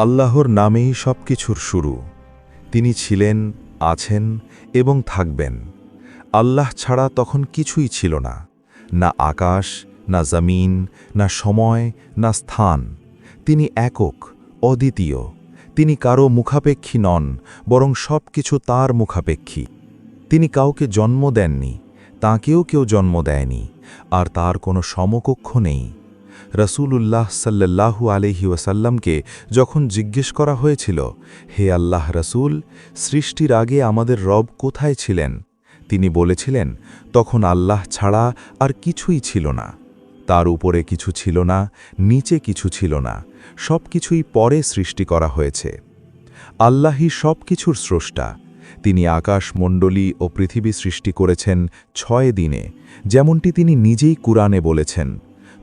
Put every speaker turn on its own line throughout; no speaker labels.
আল্লাহর নামেই সব কিছুর শুরু। তিনি ছিলেন, আছেন এবং থাকবেন। আল্লাহ ছাড়া তখন কিছুই ছিল না। না আকাশ, না জমিন, না সময়, না স্থান। তিনি একক, অদ্বিতীয়। তিনি কারও মুখাপেক্ষী নন, বরং সব কিছু তাঁর মুখাপেক্ষী। তিনি কাউকে জন্ম দেননি, তাঁকেও কেউ জন্ম দেয়নি, আর তার কোনো সমকক্ষ নেই। রসূলুল্লাহ সাল্লাল্লাহু আলহি ওয়াসাল্লামকে যখন জিজ্ঞেস করা হয়েছিল, হে আল্লাহ রসুল, সৃষ্টির আগে আমাদের রব কোথায় ছিলেন? তিনি বলেছিলেন, তখন আল্লাহ ছাড়া আর কিছুই ছিল না। তার উপরে কিছু ছিল না, নিচে কিছু ছিল না সব কিছুই পরে সৃষ্টি করা হয়েছে। আল্লাহই সব কিছুর স্রষ্টা। তিনি আকাশমণ্ডলী ও পৃথিবী সৃষ্টি করেছেন ছয় দিনে, যেমনটি তিনি নিজেই কুরআনে বলেছেন।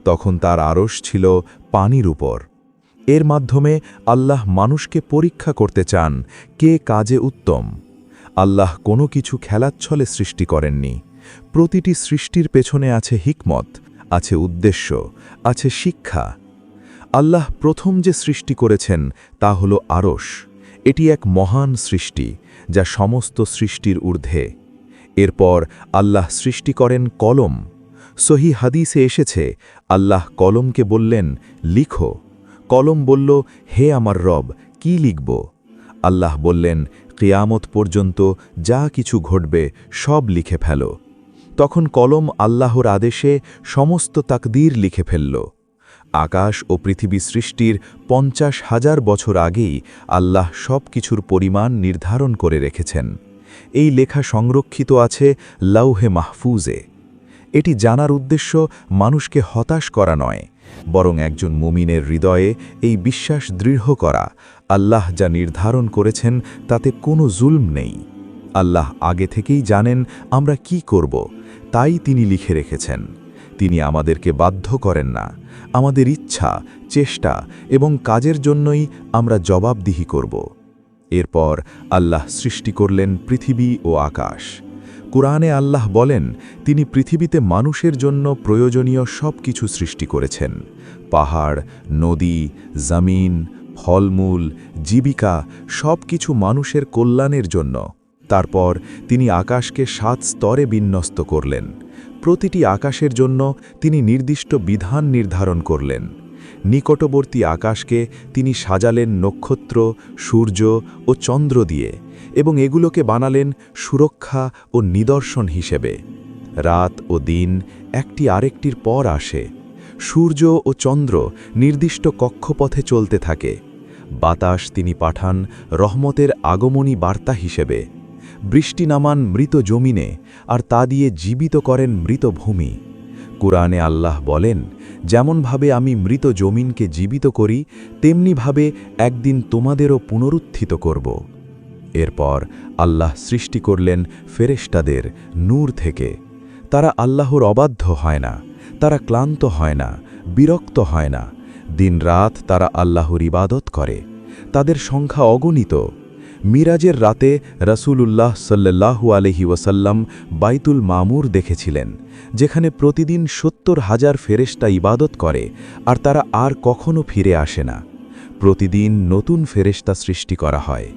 তখন তার আরশ ছিল পানির উপর। এর মাধ্যমে আল্লাহ মানুষকে পরীক্ষা করতে চান, কে কাজে উত্তম। আল্লাহ কোনো কিছু খেলাচ্ছলে সৃষ্টি করেননি। প্রতিটি সৃষ্টির পেছনে আছে হিকমত, আছে উদ্দেশ্য, আছে শিক্ষা। আল্লাহ প্রথম যে সৃষ্টি করেছেন তা হল আরশ। এটি এক মহান সৃষ্টি, যা সমস্ত সৃষ্টির ঊর্ধ্বে। এরপর আল্লাহ সৃষ্টি করেন কলম। সহি হাদিসে এসেছে, আল্লাহ কলমকে বললেন, লিখো। কলম বলল, হে আমার রব, কি লিখব? আল্লাহ বললেন, কিয়ামত পর্যন্ত যা কিছু ঘটবে সব লিখে ফেল। তখন কলম আল্লাহর আদেশে সমস্ত তাকদীর লিখে ফেলল। আকাশ ও পৃথিবী সৃষ্টির পঞ্চাশ হাজার বছর আগেই আল্লাহ সব কিছুর পরিমাণ নির্ধারণ করে রেখেছেন। এই লেখা সংরক্ষিত আছে লাউহে মাহফুজে। এটি জানার উদ্দেশ্য মানুষকে হতাশ করা নয়, বরং একজন মুমিনের হৃদয়ে এই বিশ্বাস দৃঢ় করা, আল্লাহ যা নির্ধারণ করেছেন তাতে কোনো জুলম নেই। আল্লাহ আগে থেকেই জানেন আমরা কি করব, তাই তিনি লিখে রেখেছেন। তিনি আমাদেরকে বাধ্য করেন না, আমাদের ইচ্ছা, চেষ্টা এবং কাজের জন্যই আমরা জবাবদিহি করব। এরপর আল্লাহ সৃষ্টি করলেন পৃথিবী ও আকাশ। কুরআনে আল্লাহ বলেন, তিনি পৃথিবীতে মানুষের জন্য প্রয়োজনীয় সব কিছু সৃষ্টি করেছেন। পাহাড়, নদী, জমিন, ফলমূল, জীবিকা সব কিছু মানুষের কল্যাণের জন্য। তারপর তিনি আকাশকে সাত স্তরে বিন্যস্ত করলেন। প্রতিটি আকাশের জন্য তিনি নির্দিষ্ট বিধান নির্ধারণ করলেন। নিকটবর্তী আকাশকে তিনি সাজালেন নক্ষত্র, সূর্য ও চন্দ্র দিয়ে এবং এগুলোকে বানালেন সুরক্ষা ও নিদর্শন হিসেবে। রাত ও দিন একটি আরেকটির পর আসে। সূর্য ও চন্দ্র নির্দিষ্ট কক্ষপথে চলতে থাকে। বাতাস তিনি পাঠান রহমতের আগমনী বার্তা হিসেবে। বৃষ্টি নামান মৃত জমিনে আর তা দিয়ে জীবিত করেন মৃত ভূমি। কুরআনে আল্লাহ বলেন যেমনভাবে আমি মৃত জমিনকে জীবিত করি, তেমনিভাবে একদিন তোমাদেরও পুনরুত্থিত করব। এরপর আল্লাহ সৃষ্টি করলেন ফেরেশতাদের নূর থেকে। তারা আল্লাহর অবাধ্য হয় না, তারা ক্লান্ত হয় না, বিরক্ত হয় না। দিনরাত তারা আল্লাহর ইবাদত করে। তাদের সংখ্যা অগণিত। মিরাজের রাতে রসুলুল্লাহ সাল্লাহু আলহি ওয়াসাল্লাম বাইতুল মামুর দেখেছিলেন, যেখানে প্রতিদিন সত্তর হাজার ফেরেস্তা ইবাদত করে আর তারা আর কখনো ফিরে আসে না। প্রতিদিন নতুন ফেরেস্তা সৃষ্টি করা হয়।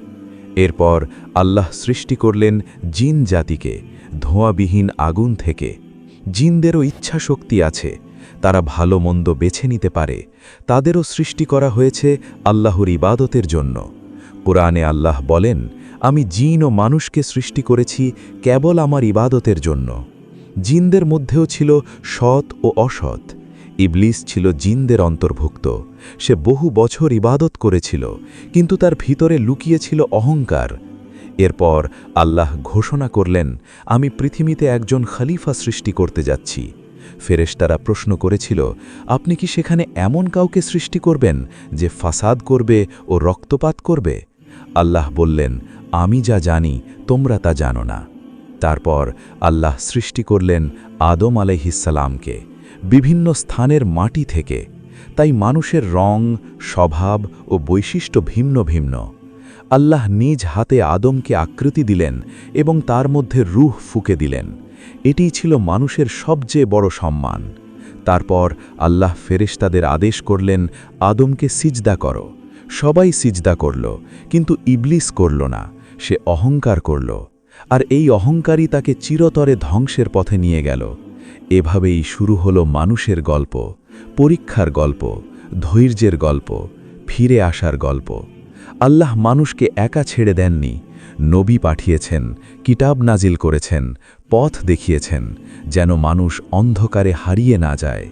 এরপর আল্লাহ সৃষ্টি করলেন জিন জাতিকে, ধোঁয়াবিহীন আগুন থেকে। জিনদেরও ইচ্ছা শক্তি আছে, তারা ভালো মন্দ বেছে নিতে পারে। তাদেরও সৃষ্টি করা হয়েছে আল্লাহর ইবাদতের জন্য। কোরআনে আল্লাহ বলেন, আমি জিন ও মানুষকে সৃষ্টি করেছি কেবল আমার ইবাদতের জন্য। জিনদের মধ্যেও ছিল সৎ ও অসৎ। ইবলিস ছিল জিনদের অন্তর্ভুক্ত। সে বহু বছর ইবাদত করেছিল, কিন্তু তার ভিতরে লুকিয়েছিল অহংকার। এরপর আল্লাহ ঘোষণা করলেন, আমি পৃথিবীতে একজন খালিফা সৃষ্টি করতে যাচ্ছি। ফেরেশতারা প্রশ্ন করেছিল, আপনি কি সেখানে এমন কাউকে সৃষ্টি করবেন যে ফাসাদ করবে ও রক্তপাত করবে? আল্লাহ বললেন, আমি যা জানি, তোমরা তা জানো না। তারপর আল্লাহ সৃষ্টি করলেন আদম আলাইহিসালামকে বিভিন্ন স্থানের মাটি থেকে। তাই মানুষের রং, স্বভাব ও বৈশিষ্ট্য ভিন্ন ভিন্ন। আল্লাহ নিজ হাতে আদমকে আকৃতি দিলেন এবং তার মধ্যে রুহ ফুকে দিলেন। এটিই ছিল মানুষের সবচেয়ে বড় সম্মান। তারপর আল্লাহ ফেরেশতাদের আদেশ করলেন, আদমকে সিজদা করো।
সবাই সিজদা করল, কিন্তু ইবলিস করল না, সে অহংকার করল। আর এই অহংকারই তাকে চিরতরে ধ্বংসের পথে নিয়ে গেল। এভাবেই শুরু হলো মানুষের গল্প, পরীক্ষার গল্প, ধৈর্যের গল্প, ফিরে আসার গল্প। আল্লাহ মানুষকে একা ছেড়ে দেননি, নবী পাঠিয়েছেন, কিতাব নাজিল করেছেন, পথ দেখিয়েছেন, যেন মানুষ অন্ধকারে হারিয়ে না যায়।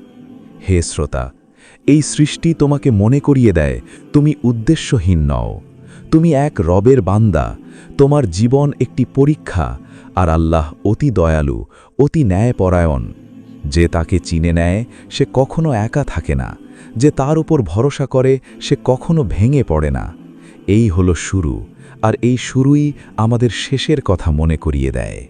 হে শ্রোতা এই সৃষ্টি তোমাকে মনে করিয়ে দেয়, তুমি উদ্দেশ্যহীন নও। তুমি এক রবের বান্দা, তোমার জীবন একটি পরীক্ষা, আর আল্লাহ অতি দয়ালু, অতি ন্যায়পরায়ণ। যে তাকে চিনে নেয়, সে কখনো একা থাকে না। যে তার উপর ভরসা করে, সে কখনো ভেঙে পড়ে না। এই হলো শুরু, আর এই শুরুই আমাদের শেষের কথা মনে করিয়ে দেয়।